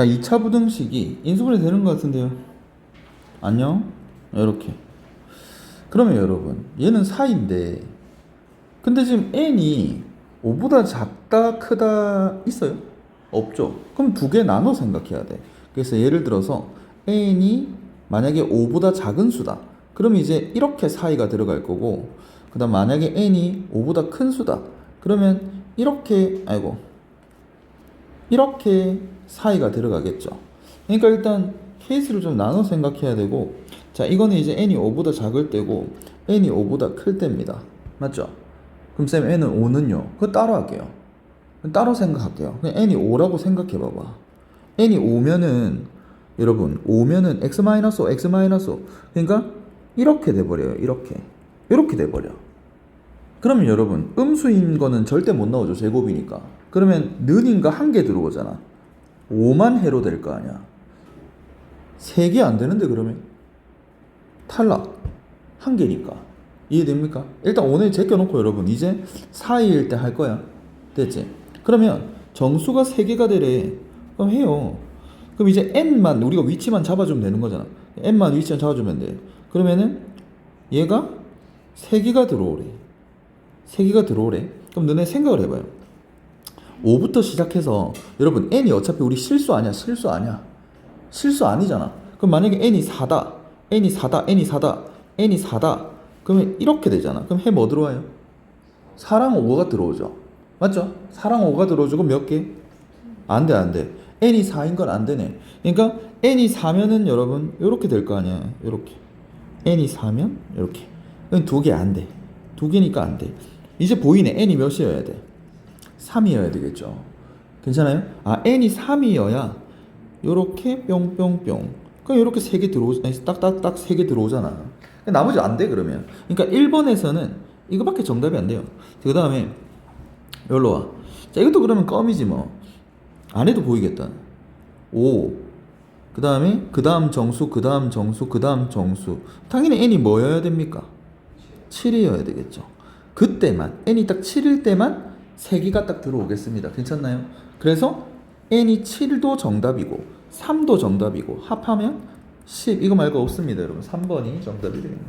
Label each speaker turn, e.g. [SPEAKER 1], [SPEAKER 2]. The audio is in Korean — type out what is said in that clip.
[SPEAKER 1] 자, 2차 부등식이 인수분해 되는 것 같은데요. 안녕? 이렇게. 그러면 여러분, 얘는 4인데, 근데 지금 n이 5보다 작다, 크다 있어요? 없죠. 그럼 두 개 나눠 생각해야 돼. 그래서 예를 들어서 n이 만약에 5보다 작은 수다. 그럼 이제 이렇게 사이가 들어갈 거고, 그 다음 만약에 n이 5보다 큰 수다. 그러면 이렇게, 아이고, 이렇게 사이가 들어가겠죠. 그러니까 일단 케이스를 좀 나눠 생각해야 되고, 자, 이거는 이제 n이 5보다 작을 때고, n이 5보다 클 때입니다. 맞죠? 그럼 쌤, n은 5는요? 그거 따로 할게요. 따로 생각할게요. 그냥 n이 5라고 생각해 봐봐. n이 5면은, 여러분, 5면은 x-5, x-5. 그러니까 이렇게 돼버려요. 이렇게. 이렇게 돼버려. 그러면 여러분, 음수인 거는 절대 못 나오죠. 제곱이니까. 그러면 는인가 한 개 들어오잖아. 5만 해로 될 거 아니야. 3개 안 되는데 그러면 탈락. 한 개니까. 이해됩니까? 일단 오늘 제껴놓고 여러분 이제 4일 때 할 거야. 됐지? 그러면 정수가 3개가 되래. 그럼 해요. 그럼 이제 n만 우리가 위치만 잡아주면 되는 거잖아. n만 위치만 잡아주면 돼. 그러면은 얘가 3개가 들어오래. 3개가 들어오래. 그럼 너네 생각을 해봐요. 5부터 시작해서 여러분 n이 어차피 우리 실수 아니야 실수 아니야. 실수 아니잖아. 그럼 만약에 n이 4다 n이 4다 n이 4다 n이 4다 그러면 이렇게 되잖아. 그럼 해 뭐 들어와요? 4랑 5가 들어오죠. 맞죠? 4랑 5가 들어오죠. 그럼 몇 개? 안돼 안돼. N이 4인 건 안 되네. 그러니까 n이 4면은 여러분 이렇게 될 거 아니야. 이렇게. N이 4면 이렇게. 두 개 안 돼. 두 개니까 안돼. 이제 보이네. N이 몇이어야 돼 3이어야 되겠죠. 괜찮아요? 아, n이 3이어야 요렇게 뿅뿅뿅. 그럼 요렇게 세개 들어오 아니 딱딱딱 세개 들어오잖아. 나머지 안 돼 그러면. 그러니까 1번에서는 이거밖에 정답이 안 돼요. 그다음에 여기로 와. 자, 이것도 그러면 껌이지 뭐. 안 해도 보이겠다. 5. 그 다음에 그 다음 정수, 그 다음 정수, 그 다음 정수. 당연히 n이 뭐여야 됩니까? 7이어야 되겠죠. 그때만 n이 딱 7일 때만 3개가 딱 들어오겠습니다. 괜찮나요? 그래서 n이 7도 정답이고 3도 정답이고 합하면 10 이거 말고 없습니다, 여러분. 3번이 정답이 됩니다.